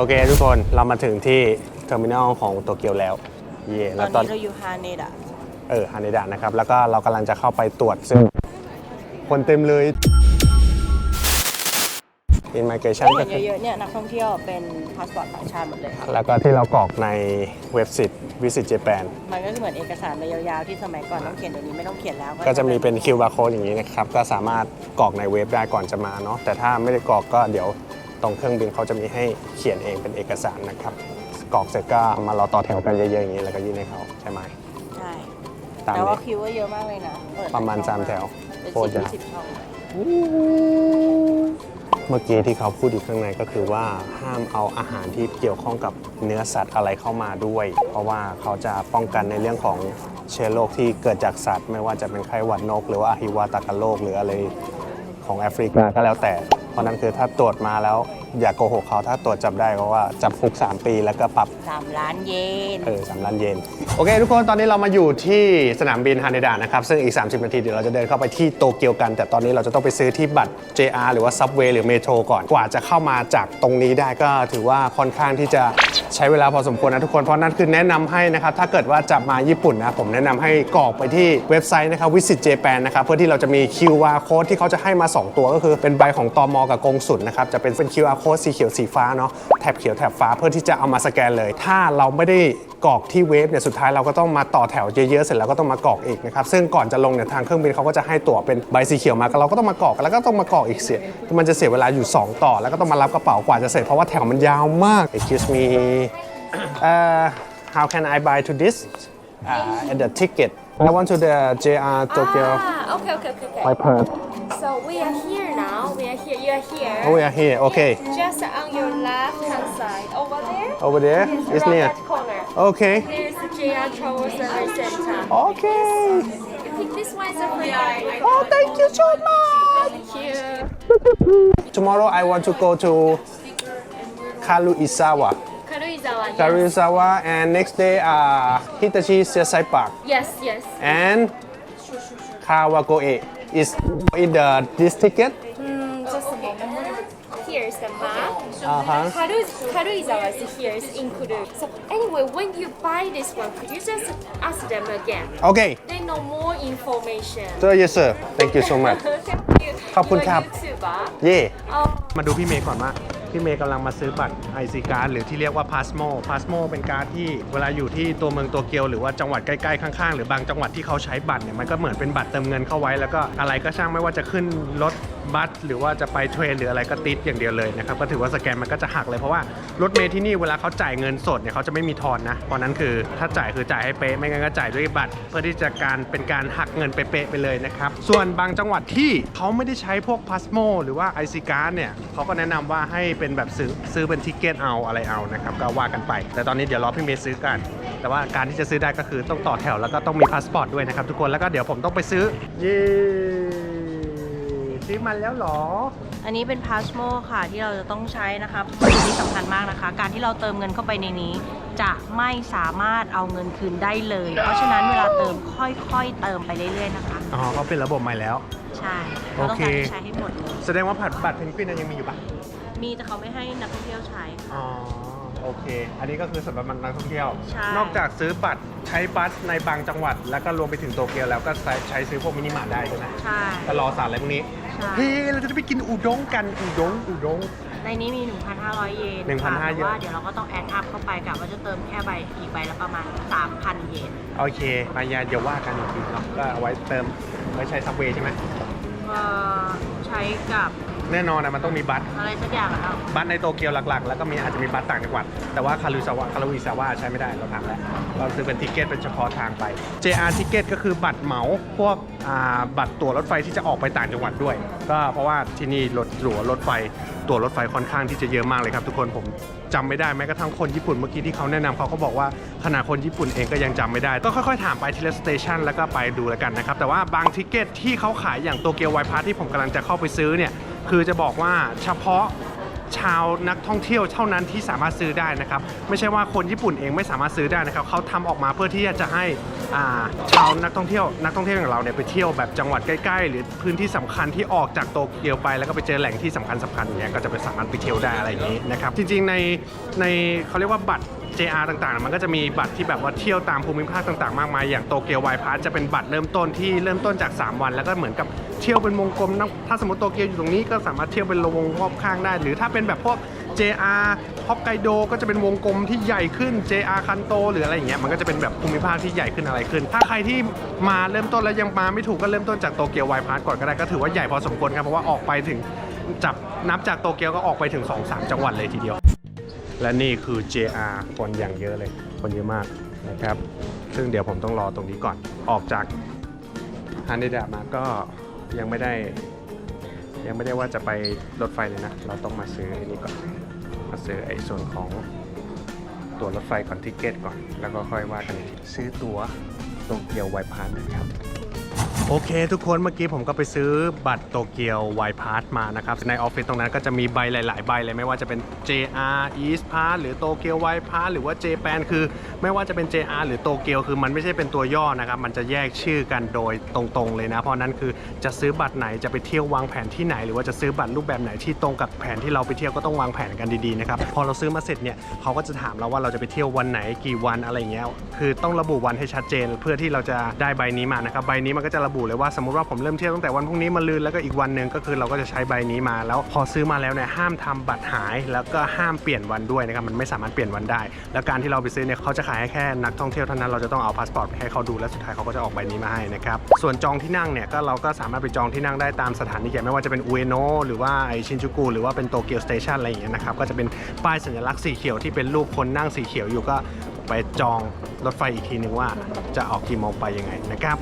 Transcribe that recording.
โอเคทุกคนเรามาถึงที่เทอร์มินอลของโตเกียวแล้ว เย่ตแล้อวนตอนนี้เราอยู่ฮาเนดะเออฮานิดะนะครับ แล้วก็เรากำลังจะเข้าไปตรวจซึ่งคนเต็มเลย Immigration ที่ก็เห็นคือ เยอะๆเนี่ยนักท่องเที่ยวเป็นพาสปอร์ตต่างชาติหมดเลยค่ะแล้วก็ที่เรากรอกในเว็บไซต์ Visit Japan มันก็คือเหมือนเอกสารใบยาวๆที่สมัยก่อนต้องเขียนเดี๋ยวนี้ไม่ต้องเขียนแล้วก็จะมีเป็น QR code อย่างนี้นะครับ ก็สามารถกรอกในเว็บได้ก่อนจะมาเนาะแต่ถ้าไม่ได้กรอกก็เดี๋ยว ตรงเครื่องบินเขาจะมีให้เขียนเองเป็นเอกสารนะครับกรอกเสร็จก็มารอต่อแถวกันเยอะๆอย่างนี้แล้วก็ยื่นให้เขาใช่ไหมใช่ตามแต่ว่านี้คิวว่าเยอะมากเลยนะเปิดประมาณสามแถวเป็นโคตรสิบยาวสิบช่องเมื่อกี้ที่เขาพูดอยู่ข้างในก็คือว่าห้ามเอาอาหารที่เกี่ยวข้องกับเนื้อสัตว์อะไรเข้ามาด้วย เพราะว่าเขาจะป้องกันในเรื่องของเชื้อโรคที่เกิดจากสัตว์ ไม่ว่าจะเป็นไข้หวัดนก หรือว่าอหิวาตากโรคหรืออะไรของแอฟริกาก็แล้วแต่เพ ราะนั้นคือถ้าตรวจมาแล้วอย่าโกหกเขาถ้าตรวจจับได้เพราะว่าจับคุก 3 ปีแล้วก็ปรับสามล้านเยน เออสามล้านเยนโอเคทุกคนตอนนี้เรามาอยู่ที่สนามบินฮานิดะนะครับ ซึ่งอีก 30 นาทีเดี๋ยวเราจะเดินเข้าไปที่โตเกียวกัน แต่ตอนนี้เราจะต้องไปซื้อที่บัตร JR หรือว่า Subway หรือเมโทรก่อนกว่าจะเข้ามาจากตรงนี้ได้ก็ถือว่าค่อนข้างที่จะ ใช้เวลาพอสมควรนะทุกคนเพราะนั่นคือแนะนำให้นะครับถ้าเกิดว่าจะมาญี่ปุ่นนะผมแนะนำให้กรอกไปที่เว็บไซต์นะครับ Visit Japan นะครับเพื่อที่เราจะมี QR code ที่เขาจะให้มา 2 ตัวก็คือเป็นใบของตอมอกับกงสุลนะครับจะเป็นเป็น QR code สีเขียวสีฟ้าเนาะแถบเขียวแถบฟ้าเพื่อที่จะเอามาสแกนเลย ถ้าเราไม่ได้กรอกที่เว็บเนี่ยสุดท้ายเราก็ต้องมาต่อแถวเยอะๆเสร็จแล้วก็ต้องมากรอกอีกนะครับซึ่งก่อนจะลงเนี่ยทางเครื่องบินเขาก็จะให้ตั๋วเป็นใบสีเขียวมาเราก็ต้องมากรอกแล้วก็ต้องมากรอกอีกเสียมันจะเสียเวลาอยู่ 2 ต่อ แล้วก็ต้องมารับกระเป๋ากว่าจะเสร็จเพราะว่าแถวมันยาวมาก Excuse me uh, how can I buy to this uh, the ticket I want to the JR Tokyo Ah, okay, okay, okay, okay. my purse So we are here now. We are here. You are here. oh we are here okay Just on your left hand side. Over there. over there it's around near that corner. okay There's the JR Travel Service Center. okay You pick this one is a free entry. oh thank you so much Thank you. tomorrow I want to go to Karuizawa Karuizawa. Yes. Karuizawa and next day uh, Hitachi Seaside Park Yes, yes. and Kawagoe is in the this ticket Mm, just a moment. Here's the map. uh-huh Karu, Karuizawa is here. It's included. So anyway, when you buy this one, could you just ask them again? okay They know more information. so yes sir thank you so much Thank you. ขอบคุณครับ You are YouTuber. เย่ Oh. มาดูพี่เมย์ก่อนว่า พี่เมย์กำลังมาซื้อบัตร IC การ์หรือที่เรียกว่า Passmo Passmo เป็นการ์ดที่เวลาอยู่ที่ตัวเมืองโตเกียวหรือว่าจังหวัดใกล้ๆข้างๆ หรือบางจังหวัดที่เขาใช้บัตรเนี่ยมันก็เหมือนเป็นบัตรเติมเงินเข้าไว้แล้วก็อะไรก็ช่างไม่ว่าจะขึ้นรถบัสหรือว่าจะไปเทรนหรืออะไรก็ติดอย่างเดียวเลยนะครับก็ถือว่าสแกนมันก็จะหักเลยเพราะว่ารถเมย์ที่นี่เวลาเขาจ่ายเงินสดเนี่ยเขาจะไม่มีทอนนะเพราะนั้นคือถ้าจ่ายคือจ่ายให้เป๊ะไม่งั้นก็จ่ายด้วยบัตร เพื่อที่จะการเป็นการหักเงินเป๊ะๆไปเลยนะครับส่วนบางจังหวัดที่เขาไม่ได้ใช้พวก Passmo หรือว่า IC Card เนี่ยเขาก็แนะนำว่าให้เป็นแบบซื้อซื้อเป็นทิกเก็ตเอาอะไรเอานะครับก็ว่ากันไป แต่ตอนนี้เดี๋ยวรอพี่เมย์ซื้อกัน แต่ว่าการที่จะซื้อได้ก็คือต้องต่อแถวแล้วก็ต้องมีพาสปอร์ตด้วยนะครับทุกคนแล้วก็เดี๋ยวผมต้องไปซื้อเย้ซื้อมันแล้วเหรอ อันนี้เป็นพาสโมค่ะที่เราจะต้องใช้นะครับสิ่งที่สำคัญมากนะคะ การที่เราเติมเงินเข้าไปในนี้ จะไม่สามารถเอาเงินคืนได้เลย เพราะฉะนั้นเวลาเติมค่อยๆ เติมไปเรื่อยๆนะคะ อ๋อเขาเป็นระบบใหม่แล้ว ใช่เราต้องการให้ใช้ให้หมดเลยแสดงว่าบัตรบัตรเพนกวินยังมีอยู่ปะ มีแต่เขาไม่ให้นักท่องเที่ยวใช้อ๋อโอเค อันนี้ก็คือสำหรับนักท่องเที่ยว ใช่ นอกจากซื้อบัตรใช้บัสในบางจังหวัด แล้วก็รวมไปถึงโตเกียวแล้วก็ใช้ใช้ซื้อพวกมินิมาร์ทได้ใช่ไหมใช่ก็รอสารอะไรพวกนี้ใช่ เฮ้เราจะได้ไปกินอุด้งกันอุด้งอุด้ง ในนี้มี 1,500 เยน1,500ค่ะเยนแต่ว่าเดี๋ยวเราก็ต้องแอดอัพเข้าไปกับว่าจะเติมแค่ใบอีกใบละประมาณ 3,000 เยนโอเค มายาเดี๋ยวว่ากันอีกทีเนาะก็เอาไว้เติมไว้ใช้ซับเวย์ใช่ไหม เอ่อใช้กับ แน่นอนนะมันต้องมีบัสอะไรสักอย่างอะเนาะบัสในโตเกียวหลักๆ แล้วก็มีอาจจะมีบัสต่างจังหวัด แต่ว่าคารุซาวะคารุอิซาวะใช้ไม่ได้เราถามแล้ว เราซื้อเป็นทิเกตเป็นเฉพาะทางไป JR ทิเกตก็คือบัตรเหมาพวกอ่าบัตรตั๋วรถไฟที่จะออกไปต่างจังหวัดด้วย ก็เพราะว่าที่นี่รถตั๋วรถไฟตั๋วรถไฟค่อนข้างที่จะเยอะมากเลยครับ ทุกคนผมจำไม่ได้แม้กระทั่งคนญี่ปุ่นเมื่อกี้ที่เขาแนะนำเขาก็บอกว่าขนาดคนญี่ปุ่นเองก็ยังจำไม่ได้ต้องค่อยๆ ถามไปทีละสเตชันแล้วก็ไปดูแล้วกันนะครับแต่ว่าบางทิเกตที่เขาขายอย่างโตเกียวไวพาร์ที่ผมกำลังจะเข้าไปซื้อเนี่ย คือจะบอกว่าเฉพาะชาวนักท่องเที่ยวเท่านั้นที่สามารถซื้อได้นะครับ ไม่ใช่ว่าคนญี่ปุ่นเองไม่สามารถซื้อได้นะครับเขาทำออกมาเพื่อที่จะให้ อ่าชาวนักท่องเที่ยวนักท่องเที่ยวอย่างเราเนี่ยไปเที่ยวแบบจังหวัดใกล้ๆ หรือพื้นที่สำคัญที่ออกจากโตเกียวไป แล้วก็ไปเจอแหล่งที่สำคัญสำคัญอย่างเงี้ยก็จะไปสามารถไปเที่ยวได้อะไรอย่างนี้นะครับจริงๆในในเขาเรียกว่าบัตร JR ต่างๆ มันก็จะมีบัตรที่แบบว่าเที่ยวตามภูมิภาคต่างๆ มากมาย อย่างโตเกียวไวพาสจะเป็นบัตรเริ่มต้นที่เริ่มต้นจาก 3 วัน แล้วก็เหมือนกับเที่ยวเป็นวงกลมนะถ้าสมมติโตเกียวอยู่ตรงนี้ก็สามารถเที่ยวเป็นวงรอบข้างได้ หรือถ้าเป็นแบบพวก JR ฮอกไกโดก็จะเป็นวงกลมที่ใหญ่ขึ้น JR คันโตหรืออะไรอย่างเงี้ยมันก็จะเป็นแบบภูมิภาคที่ใหญ่ขึ้นอะไรขึ้น ถ้าใครที่มาเริ่มต้นแล้วยังมาไม่ถูกก็เริ่มต้นจากโตเกียวไวพาสก่อนก็ได้ก็ถือว่าใหญ่พอสมควรครับเพราะว่าออกไปถึงจับนับจากโตเกียวก็ออกไปถึง 2-3 จังหวัดเลยทีเดียว และนี่คือ JR คนอย่างเยอะเลย คนเยอะมากนะครับ ซึ่งเดี๋ยวผมต้องรอตรงนี้ก่อนออกจากฮันเดดะมาก็ยังไม่ได้ยังไม่ได้ว่าจะไปรถไฟเลยนะ เราต้องมาซื้ออ้นี่ก่อน มาซื้อไอ้ส่วนของตั๋วรถไฟก่อนทิเกตก่อน แล้วก็ค่อยว่ากันซื้อตั๋วโตเกียวไวพานนะครับ โอเคทุกคนเมื่อกี้ผมก็ไปซื้อบัตรโตเกียวไวพาสมานะครับ ในออฟฟิศตรงนั้นก็จะมีใบหลาย ๆ ใบเลยไม่ว่าจะเป็น JR East Pass หรือโตเกียวไวพาสหรือว่า JPAN คือ ไม่ว่าจะเป็น JR หรือโตเกียวคือมันไม่ใช่เป็นตัวย่อนะครับมันจะแยกชื่อกันโดยตรง ๆ เลยนะ เพราะนั้นคือจะซื้อบัตรไหนจะไปเที่ยววางแผนที่ไหน หรือว่าจะซื้อบัตรรูปแบบไหนที่ตรงกับแผนที่เราไปเที่ยวก็ต้องวางแผนกันดี ๆ นะครับพอเราซื้อมาเสร็จเนี่ยเขาก็จะถามเราว่าเราจะไปเที่ยววันไหนกี่วันอะไรเงี้ยคือต้องระบุวันให้ชัดเจน เพื่อที่เราจะได้ใบนี้มานะครับใบนี้มันก็จะระบุเลยว่าสมมุติว่าผมเริ่มเที่ยวตั้งแต่วันพรุ่งนี้มาลืนแล้วก็อีกวันหนึ่งก็คือเราก็จะใช้ใบนี้มา แล้วพอซื้อมาแล้วเนี่ยห้ามทำบัตรหาย แล้วก็ห้ามเปลี่ยนวันด้วยนะครับมันไม่สามารถเปลี่ยนวันได้ แล้วการที่เราไปซื้อเนี่ยเขาจะขายให้แค่นักท่องเที่ยวเท่านั้นเราจะต้องเอาพาสปอร์ตไปให้เขาดูและสุดท้ายเขาก็จะออกใบนี้มาให้นะครับส่วนจองที่นั่งเนี่ยก็เราก็สามารถไปจองที่นั่งได้ตามสถานีแก่ไม่ว่าจะเป็นอุเอโนหรือว่าไอชินจูกุหรือว่าเป็นโตเกียวสเตชันอะไรอย่างเงี้ยนะครับก็จะเป็นป้ายสัญลักษณ์สีเขียวที่เป็นรูปคนนั่งสีเขียวอยู่ก็ไปจองรถไฟอีกทีนึงว่าจะออกกี่โมงไปยังไงนะครับ